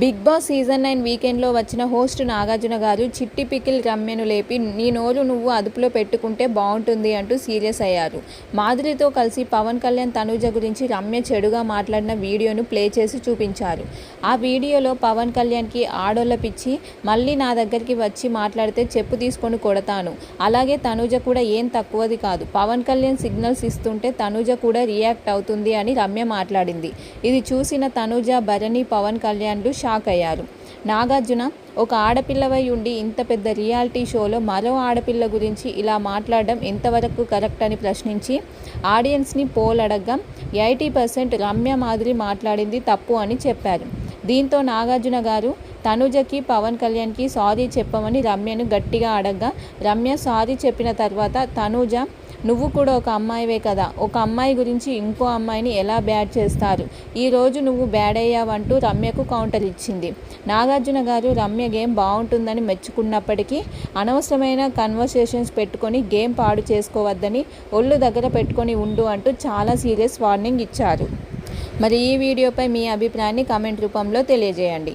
Big boss season nine వీకెండ్లో వచ్చిన host Nagarjuna గారు చిట్టి పికిల్ రమ్యను లేపి నీ నోరు నువ్వు అదుపులో పెట్టుకుంటే బాగుంటుంది అంటూ సీరియస్ అయ్యారు. మాధురితో కలిసి పవన్ కళ్యాణ్ తనూజ గురించి రమ్య చెడుగా మాట్లాడిన వీడియోను ప్లే చేసి చూపించారు. ఆ వీడియోలో పవన్ కళ్యాణ్కి ఆడోళ్ళ పిచ్చి మళ్ళీ నా దగ్గరికి వచ్చి మాట్లాడితే చెప్పు తీసుకొని కొడతాను. అలాగే తనూజ కూడా ఏం తక్కువది కాదు. పవన్ కళ్యాణ్ సిగ్నల్స్ ఇస్తుంటే తనూజ కూడా రియాక్ట్ అవుతుంది అని రమ్య మాట్లాడింది. ఇది చూసిన తనూజ భరణి పవన్ కళ్యాణ్లు షాక్ అయ్యారు. నాగార్జున ఒక ఆడపిల్లవై ఉండి ఇంత పెద్ద రియాలిటీ షోలో మరో ఆడపిల్ల గురించి ఇలా మాట్లాడడం ఎంతవరకు కరెక్ట్ అని ప్రశ్నించి ఆడియన్స్ని పోల్ అడగ్గా ఎయిటీ పర్సెంట్ రమ్య మాదిరి మాట్లాడింది తప్పు అని చెప్పారు. దీంతో నాగార్జున గారు తనుజకి పవన్ కళ్యాణ్కి సారీ చెప్పమని రమ్యను గట్టిగా అడగ్గా రమ్య సారీ చెప్పిన తర్వాత తనుజ నువ్వు కూడా ఒక అమ్మాయివే కదా. ఒక అమ్మాయి గురించి ఇంకో అమ్మాయిని ఎలా బ్యాడ్ చేస్తారు? ఈరోజు నువ్వు బ్యాడ్ అయ్యావంటూ రమ్యకు కౌంటర్ ఇచ్చింది. నాగార్జున గారు రమ్య గేమ్ బాగుంటుందని మెచ్చుకున్నప్పటికీ అనవసరమైన కన్వర్సేషన్స్ పెట్టుకొని గేమ్ పాడు చేసుకోవద్దని ఒళ్ళు దగ్గర పెట్టుకొని ఉండు అంటూ చాలా సీరియస్ వార్నింగ్ ఇచ్చారు. మరి ఈ వీడియోపై మీ అభిప్రాయాన్ని కామెంట్ రూపంలో తెలియజేయండి.